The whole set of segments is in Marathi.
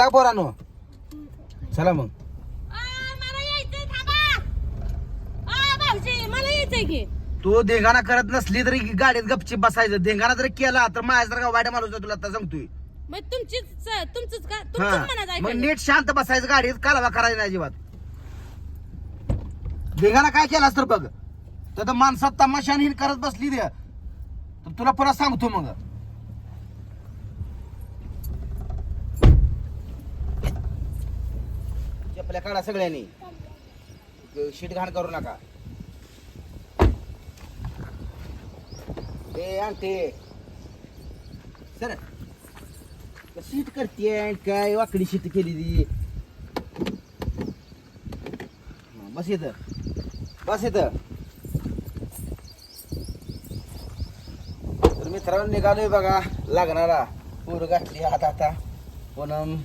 काय पोरानो. चला मग. तू देगाणा करत नसली तरी गाडीत गपची बसायचं. देगाणा जर केला तर माझ्या जर का वाईट माणूस आहे, तुला आता सांगतोय. मग तुमचीच तुमचंच का? तुमचंच म्हणायचं मग ऐकायचं. नीट शांत बसायचं गाडीत कालवा करायचं नाही अजिबात. देगाणा काय केलास तर बघ. तर तर माणसात तमाशाने हिन करत बसली दे. तर तुला पुन्हा सांगतो मग. चपल्या काढा सगळ्यांनी. शीट घाण करू नका. ए आणते. सर शीट करते काय वाकडी शीट केली ती बस येत बस येत तर मित्रांनो निघालोय बघा लागणारा पूर घातली हात आता. पूनम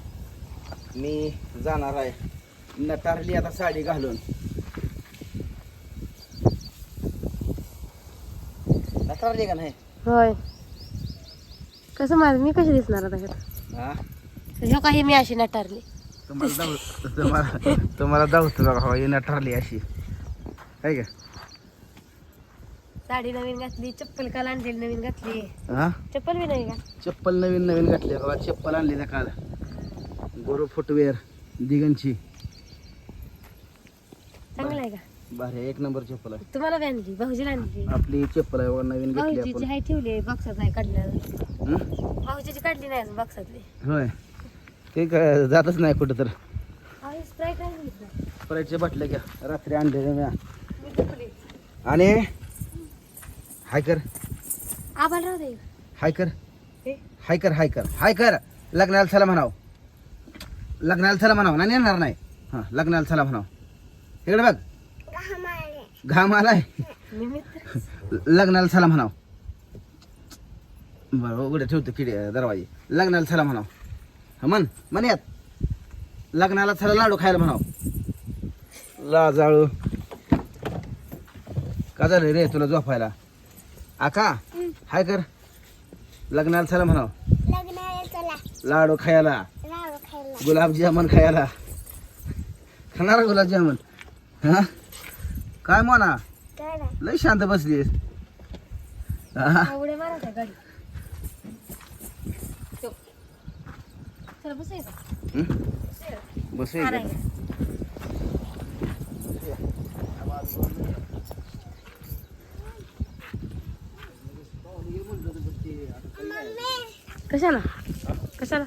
मी जाणार आहे. नटारली आता साडी घालून. नटारली का नाही? होय. कसं माझं मी कशी दिसणार आता ह्यात? हा? ह्यो काही मी अशी नटारली तुम्हाला दाव तुम्हाला तुम्हाला दावतो बघा हो ही नटारली अशी. आहे का? साडी नवीन घातली चप्पल काल आणलेली नवीन घातली. हा? चप्पल बी नाही का? चप्पल नवीन नवीन घातली बघा चप्पल आणली त्या काल. गोरो फुटवेअर दिगंची. भारी एक नंबर चप्पल आहे. तुम्हाला बी आणली? भाऊजीला आणली. आपली चप्पल आहे बघा नवीन घेतली भाऊजीची आपण. हाय ठेवली आहे बॉक्सात आहे काढलेलं हं? भाऊजीची काढली नाही अजून बॉक्सातली होय. ते काय जातच नाही कुठं तर. स्प्राईट आहे इथं. स्प्राईटचे बाटल्या घ्या. रात्री आणले म्या. आणि? हाय कर. राहू दे. हाय कर. हे? हाय कर हाय कर. हाय कर. लग्नाला चला म्हणाव. लग्नाला चला म्हणाव. नाही येणार नाही. हा लग्नाला चला म्हणाव. इकडे बघ. घाम आलाय? लग्नाला चला म्हणाव. बरं उघडे ठेवतो किडे दरवाजे. लग्नाला चला म्हणाव. हा म्हण म्हण यात. लग्नाला चला लाडू खायला म्हणाव. लाजाळू का झालं रे तुला झोपायला? आका हाय कर. लग्नाला चला म्हणाव. लाडू खायला. गुलाबजामुन खायला. खाणार गुलाबजामुन? हा? काय म्हणा लय शांत बसलीस हा? एवढे मारा त्या गाडी. चला बसायचं हं? बस हा, इकडे. नाही. कशाला कशाला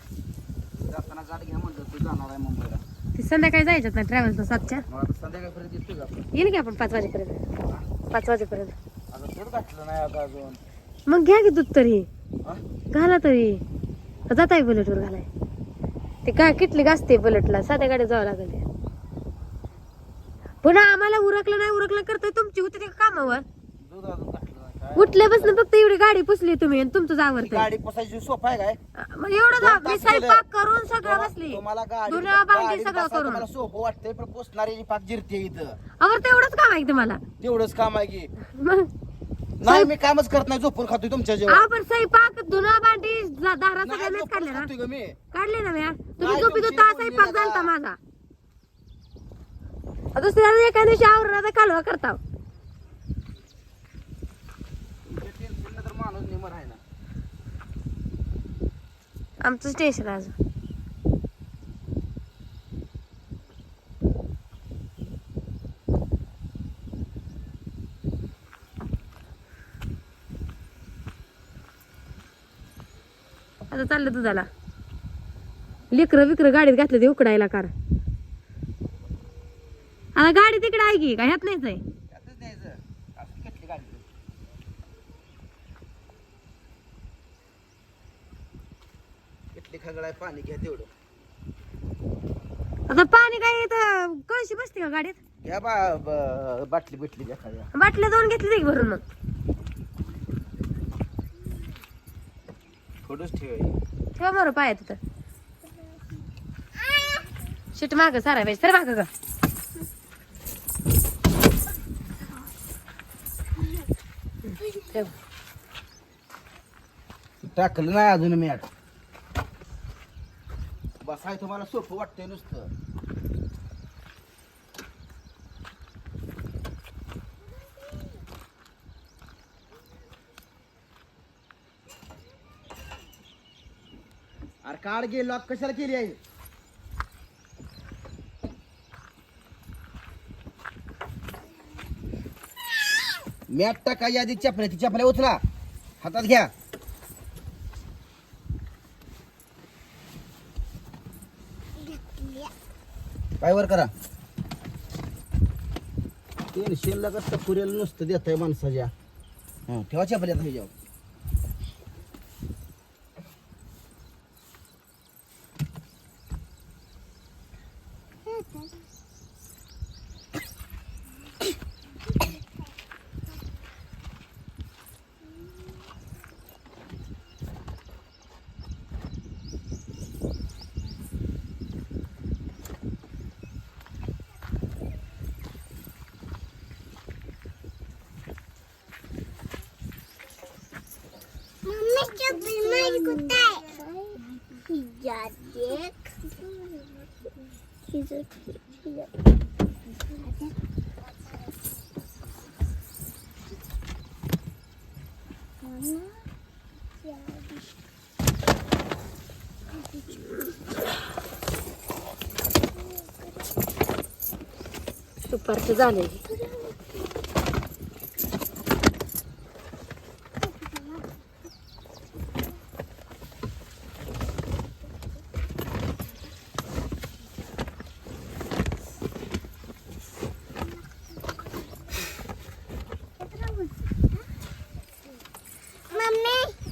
जाताना गाडी घ्या म्हणलं तू जाणार आहे मुंबईला ते संध्याकाळी जायच्यात ना ट्रॅव्हल्सला सातच्या? संध्याकाळपर्यंत का आपण? येईल की आपण पाच वाजेपर्यंत? पाच वाजेपर्यंत. आता दूध घातलं नाही आता अजून. मग घ्या की दूध तरी. हा? घाला तरी. जात आहे बुलेटवर घालाय. ते काय किटली गाजते बुलेटला साध्या गाडीत जावं लागेल ते. पुन्हा आम्हाला उरकलं नाही उरकलं करतोय तुमची होती ते कामावर. दूध अजून उठल्यापासून फक्त एवढी गाडी पुसली तुम्ही आणि तुमचं ती आवडतंय गाडी पोसायची सोपा आहे काय? मग एवढं जा- मी स्वयंपाक. करून सगळं बसली. तुम्हाला गाडी दुनिया भांडी गाडीत सगळं बसायला करून. तुम्हाला सोपं वाटतंय पण पोचणारी पाक जिरते इथं. अवर तेवढंच काम आहे तुम्हाला? तेवढंच काम आहे की. मग नाही मी कामच करत नाही झोपून खातोय तुमच्या जेवण. आपण स्वयंपाक धुणं भांडी जा- दारा झोपून काढले ना. मी. काढले ना म्या तुम्ही नाही, झोपीत तुमची होता बोलणी स्वयंपाक नका. झालता माझा. दुसऱ्या एका दिवशी आवरणाचा कालवा करता तुमच्या टेन्शननं तर आहे ना? आमचं स्टेशन आज आता चाललं दुधाला. लेकरं बिकरं गाडीत घातलं ते उकडायला कार आता गाडी तिकडे आहे की का ह्यात नाहीच आहे त्यातच न्यायचं असं घेतली गाडी घेतली खगडाय पाणी घ्या तेवढं. आता पाणी काय इथं? कळशी बसते का गाडीत? घ्या बा ब- बाटली बिटली घ्या बाटल्या दोन घेतली की भरून मग. थोडंच ठेवायची ठेवा बरं पाया तिथं शिट माग सारा पाहिजे तर माग ठेव. टाकलं नाही अजून मी बसा काय तुम्हाला सोपं वाटतंय नुसतं? अरे काढ गे लॉक कशाला केली आहे मॅट टाका यादी चपल्या ती चपल्या उचला. हातात घ्या. काय वर करा टेन्शन लागत पुरेल नुसतं देत आहे माणसाच्या. हं, ठेवा चपल्या birazcık. Güzel. Mama. Ya. Super, to.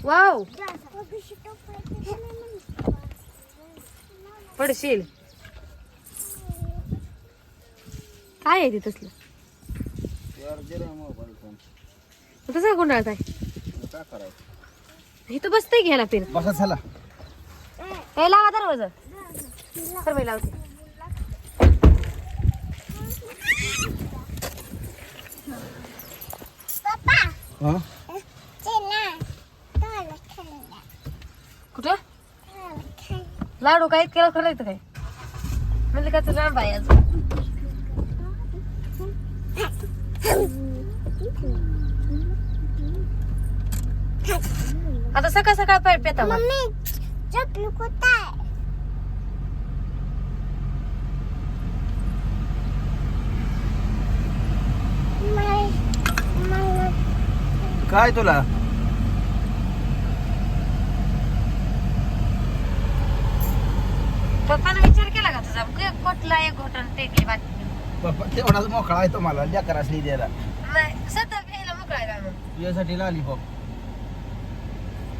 Wow. पडशील. काय आहे ते तसलं? तसं गुंडाळत आहे? इथं बसतंय घ्यायला पेन. बसा चला. हे लावा दरवाजा. तर बाई लावते. हं? चला चला खेळूया कुठं चला खेळ लाडू काय केलं खरं येतं काय? म्हणजे काय तुला अजून. आता सकाळ सकाळ पाय पेता. मम्मी कुठे काय तुला पप्पानं विचार केला का तुझा क- कुठला एक टेकली बातमी पप्पा तेवढाच मोकळा आहे तुम्हाला लेकर असली द्यायला. नाही सतत घ्यायला मोकळा आहे तुझ्यासाठी लॉलीपॉप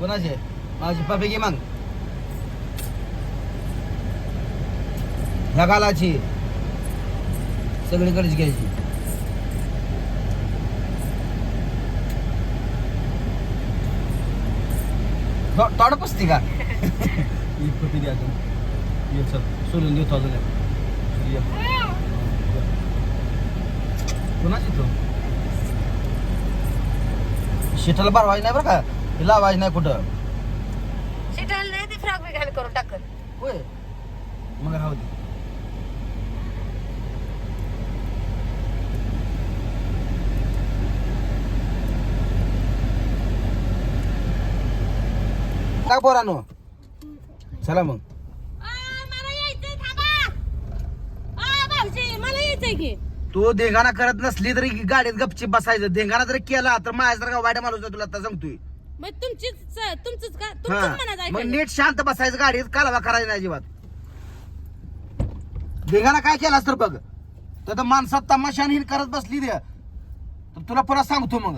कोणाचे? माझी पप्पे घे मग. ह्या गालाची. सगळीकडेच घ्यायची. थोडं पसती का? ही पप्पी द्या अजून ये चल सोडून देतो अजून एक. शेताला बारवायची नाही बरं का हे लावायची नाही कुठं शिटायला नाही ते फ्रॉक बी घाल करून टाकत होय मग राहू दे काय पोरानो चला मग की? तू देगाणा करत नसली तरी गाडीत गपची बसायचं. देगाणा जरी केला तर माझ्यासारखा वाईट माणूस आहे तुला आता सांगतोय. मग तुमचीच तुमचंच का. तुमचंच म्हणायचं मग ऐकायचं. नीट शांत बसायचं गाडीत कालवा करायचा नाही अजिबात. देगाणा काय केलास तर बघ. तर माणसात तमाशाने बसली दे तर तुला परत सांगतो मग.